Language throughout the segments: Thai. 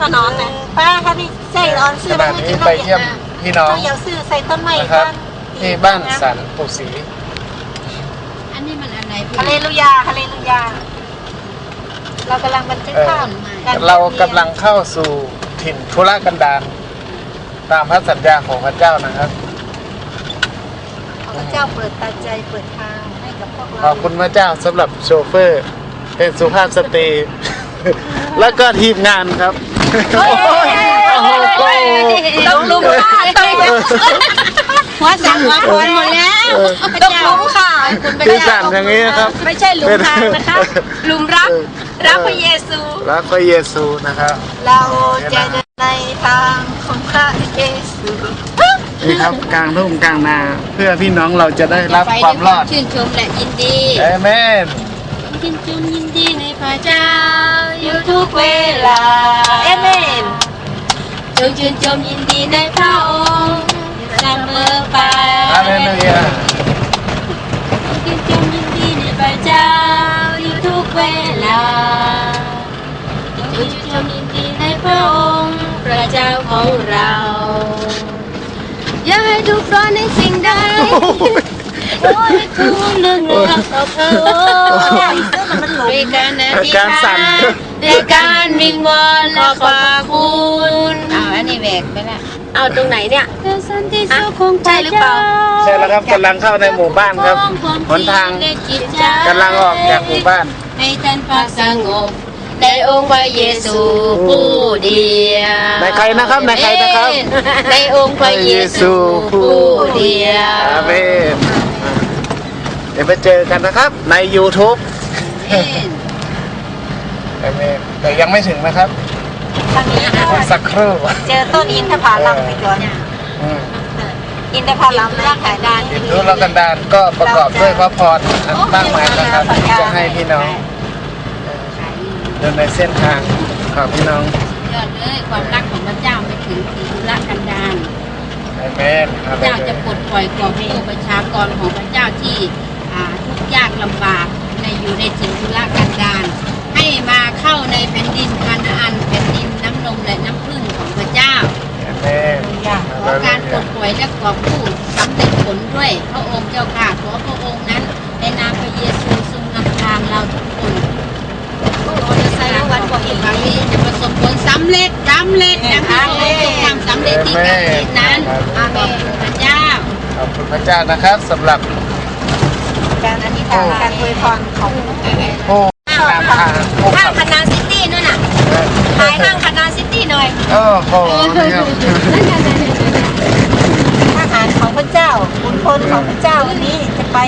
พอนอนนะป้าค่ะพี่ใส่ออนซื้ขอณะนี้ไปเยี่ยมพี่น้องเขาอยากซื้อใส่ต้นไม้นะครับบ้านที่บ้านสันปุศรีอันนี้มันอะไรพี่ฮาเลลูยาฮาเลลูยา เรากำลังบันทึกภาพการเรากำลังเข้าสู่ถิ่นธุรกันดารตามพระสัญญาของพระเจ้านะครับ พระเจ้าเปิดตาใจเปิดทางให้กับพวกขเราอบคุณพระเจ้าสำหรับโชเฟอร์ เป็นสุภาพสตรี แล้วก็ทีมงานครับโอ้ยโอ้โห ต้องลุมค่ะต้องลุมหัวสั่งหัวคนหมดแล้วต้องลุมค่ะคือสั่นอย่างนี้นะครับ ไม่ใช่หลุมทางนะคะหลุมรัก รักพระเยซู รักพระเยซูนะครับ เราจะเดินในทางของพระเยซูนี่ครับกลางทุ่งกลางนาเพื่อพี่น้องเราจะได้รับความรอดชื่นชมและยินดีเอเมนชื่นชมยินดี ในพระเจ้าอยู่ทุกเวลาเอเมนจงชื่นชมยินดีในพระองค์เสมอไปฮาเล เจ้าอยู่ทุกเวลาจงชื่นชมยินดีในพระองเจ้าของเราอย่าให้ทุกข์ร้อนในสิ่งใดโอ้ยทุกเราเธอมันหลงด้วยการอธิษการสั่นด้วยการวิงวอนและขอบคุณเอาอันนี้แหวกไปละเอาตรงไหนเนี่ยเพื่อสันติสุขของพระใช่หรือเปล่าใช่แล้วครับกำลังเข้าในหมู่บ้านครับหนทางกำลังออกจากหมู่บ้านให้ท่านพักสงบในองค์พระเยซูผู้เดียวในใครนะครับในใครนะครับในองค์พระเยซูผู้เดียวอาเมน ดี๋ยวไปเจอกันนะครับใน YouTube อาเมนแต่ยังไม่ถึงนะครับทางนี้สักครู่เจอต้นอินทผลัมไปก่อนอืมอินทผลัมร่างกายด้านอินทุรกันดารก็ประกอบด้วยพระพรอันมากมายนะครับที่จะให้พี่น้องเดินในเส้นทางของพี่น้องยอดเลยความรักของพระเจ้าไปถึงถึงธุระกันดารอาเมนพอาระเมเจ้านจะปลดปล่อยกอบกู้ประชากรของพระเจ้าที่อ่า ทุกข์ยากลำบากในอยู่ในถิ่นธุระกันดารให้มาเข้าในแผ่นดินคานาอันแผ่นดินน้ำนมและน้ำพึ่งของพระเจ้าอาเมนขอการปลดปล่อยและกอบกู้สำเร็จผลด้วยพระองค์เจ้าค่ะขอพระองค์นั้นในนามพระเยซูทรงนำทางเราทุกคนขอจะใส่วันกว่าอีกครั้งนี้จะประสบผลสำเร็จสำเร็จอย่างที่พระองค์ทรงทำสำเร็จที่การเทศนั้นอาเมนพระเจ้าขอบคุณพระเจ้านะครับสำหรับ การอธิษฐานการอวยพรของผู้นำทางผู้ห้าขังบคณะซิตี้นู่นน่ะขายห้างคณะซิตี้หน่อยโอ้โหนะครับทหารของพระเจ้าบุญพลของพระเจ้าวันนี้จะไป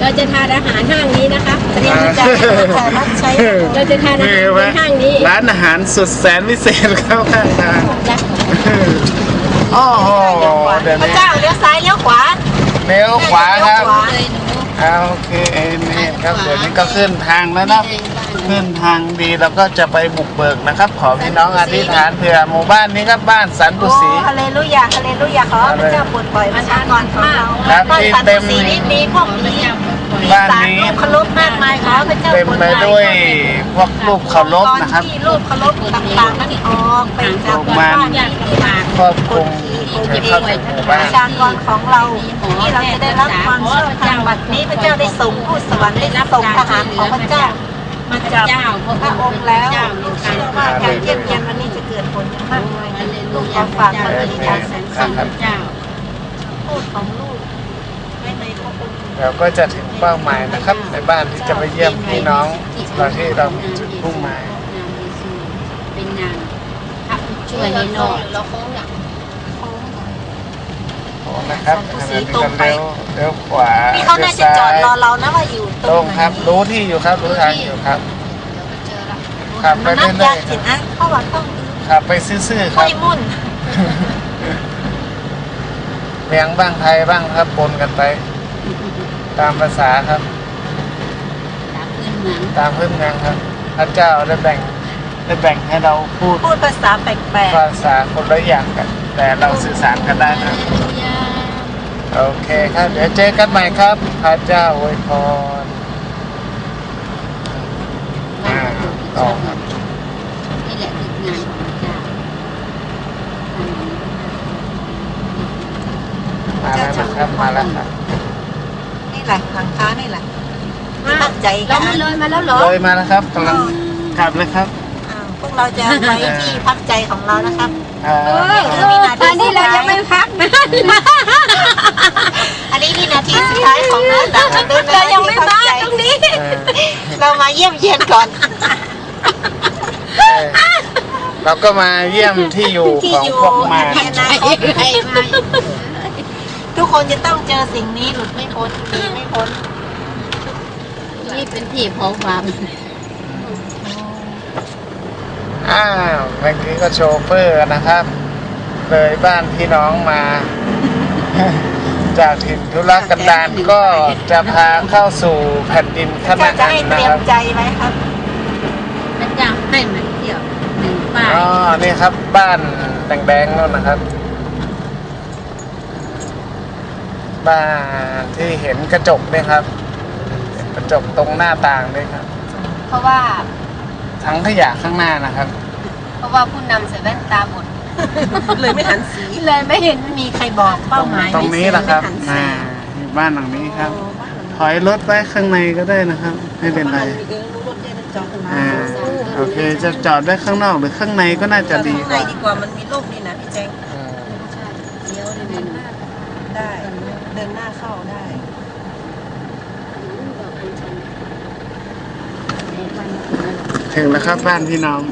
เราจะทานอาหารห้างนี้นะคะเตรียมจะจะรับใช้เราจะทานอาหารในห้างนี้ร้านอาหารสุดแสนวิเศษเข้าข้างทางรักโอ้โหเดี๋ยวพระนี้เจ้าเลี้ยวซ้ายเลี้ยวขวา เลี้ยวขวาครับ เลยหนู เอาโอเคเอ็นเอ็นครับเดี๋ยวนี้ก็ขึ้นทางแล้วนะขึ้นทางดีแล้วก็จะไปบุกเบิกนะครับ ขอพี่น้องอธิษฐานเผื่อหมู่บ้านนี้ครับบ้านสันตุโอ้ศรีฮาเลลูยาฮาเลลูยาขอพระเจ้าปลดปล่อยประชากรของเราครับบ้านที่สันเต็ติมศรีนี่มีพวกผี บ้านสารนี้รูปเคารพมากมายขอพระเจ้าเต็มปลดไปปล่อยด้วยพวกรูปเคารพนะครับที่รูปเคารพต่างๆนั้นออกไปจากหมู่บ้านนี้ครอบคลุมจะเข้าถึงหมู่ปบ้าระนชากรของเราที่เราจะได้รับความเชื่อทางบัดนี้พระเจ้าได้ส่งผู้สวรรค์ได้ส่งทหารของพระเจ้ามาจากพระองค์แล้วเชื่อว่าการเยี่ยมเยียนวันนี้จะเกิดผลอย่างมากมายลูกอยากฝากคำอธิษฐานแสนสูงเจ้าพูดของลูกไว้ในพระองค์ เราก็จะถึงเป้าหมายนะครับ ในบ้านที่จะไปเยี่ยมพี่น้องตอนที่เรามีจุดมุ่งหมายเป็นนางพระผู้ช่วยให้นอกโอ้นะครับขณะนี้ก็เลี้ยวเลี้ยวขวานี่เขาน่าจะจอดรอเรานะว่าอยู่ตตรรงงไหนครับ รู้ที่อยู่ครับรู้ทางอยู่ครับขับไปมันเรื่น่าอยยากๆคจิรับตนะเพราะว่าต้องขับไปซื่อๆคค่รัอบยมุ่นเมียงบ้างไทยบ้างครับปนกันไป ตามภาษาครับ ตามพื้นเมืองตามพื้นเมืองครับพระเจ้าได้แบ่งได้แบ่งให้เราพูดพูดภาษาแปลกๆภาษาคนละอย่างกัน แต่เราสื่อสารกันได้นะ โอเคครับ เดี๋ยวเจอกันใหม่ครับ พระเจ้าอวยพรอ่าต่อครับนี่แหละคืองานของพระเจ้ามาแล้วครับมาแล้วครับ นี่แหละหลังคานี่แหละตั้งใจเรากันไม่เลยมาแล้วเหรอเลยมาแล้วครับกำลังกลับเลยครับอ้าวพวกเราจะไปที่พักใจของเรานะครับ อ่าเออเออตอนนี้เรายังไม่พักนะอันนี้วินาทีสุดท้ายของเราแต่เราเดินเรายังไม่มาตรงนี้ เออเรามาเยี่ยมเยียนก่อน เออเราก็มาเยี่ยมที่อยู่ที่ของอยู่พวกมารในอนาคต ทุกคนจะต้องเจอสิ่งนี้หลุดไม่พ้นหนีไม่พ้นนี่เป็นที่ของความอ้าวเมื่อกี้ก็โชเฟอร์นะครับ เลยบ้านพี่น้องมา จากถิ่นธุรกันดารก็จะพาเข้าสู่แผ่นดินขเจ้านาจะดให้เตนะรียคมรับใจไหมครับ พระเจ้าให้มาเที่ยวหนึ่งป้ายอ๋อนี่ครับบ้านแดงๆนู่นนะครับ บ้านที่เห็นกระจกเนี่ยครับกระจกตรงหน้าต่างด้วยครับ เพราะว่า ทั้งขยะข้างหน้านะครับ เพราะว่าผู้นำใส่แว่นตาบดเลยไม่หันสีเลยไม่เห็นมีใครบอกเป้าหมายตรงนี้แหละครับไม่อ่าหันสีบ้านหลังนี้ครับโอ้บ้านหลังถอยรถไว้ข้างในก็ได้นะครับ ไม่เป็นไรบ้านหลังนี้รู้รถเจ๊นั่นจอดข้างหน้าอ่าโอเคจะจอดได้ข้างนอกหรือข้างในก็น่าจะดีข้างกในว่า ดีกว่ามันมีร่มดีนะพี่แจ้ง อืม เดี๋ยวเดินหน้า ได้ เดินหน้าเข้าได้ ถึงแล้วครับบ้านพี่น้อง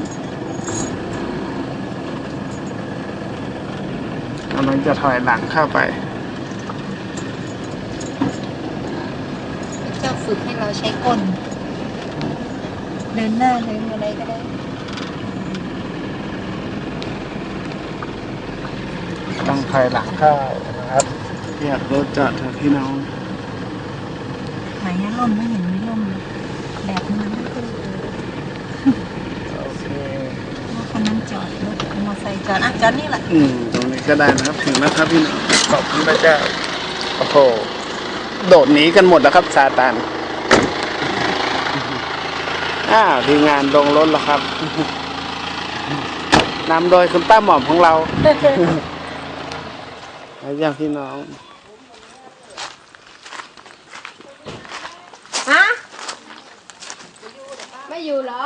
กำลังจะถอยหลังเข้าไป เจ้าฝึกให้เราใช้ก้นเดินหน้าเดินอะไรก็ได้ต้องถอยหลังเข้านะครับอยากรถจอดเถอะพี่น้องไหนอะร่มไม่เห็นมีร่มเลยแบบนั้นก็คือ โอเค รถคันนั้น จอดรถมาใส่จานอะจอดนี่แหละอืมตรงนี้ก็ได้นะครับถึงแล้วครับพี่น้องขอบคุณพระเจ้าโอ้โหโดดหนีกันหมดแล้วครับซาตานอ้าวทีมงานลงรถแล้วครับนำโดยคุณป้าหม่อมของเราแล้วยังพี่น้องฮะไม่อยู่เหรอ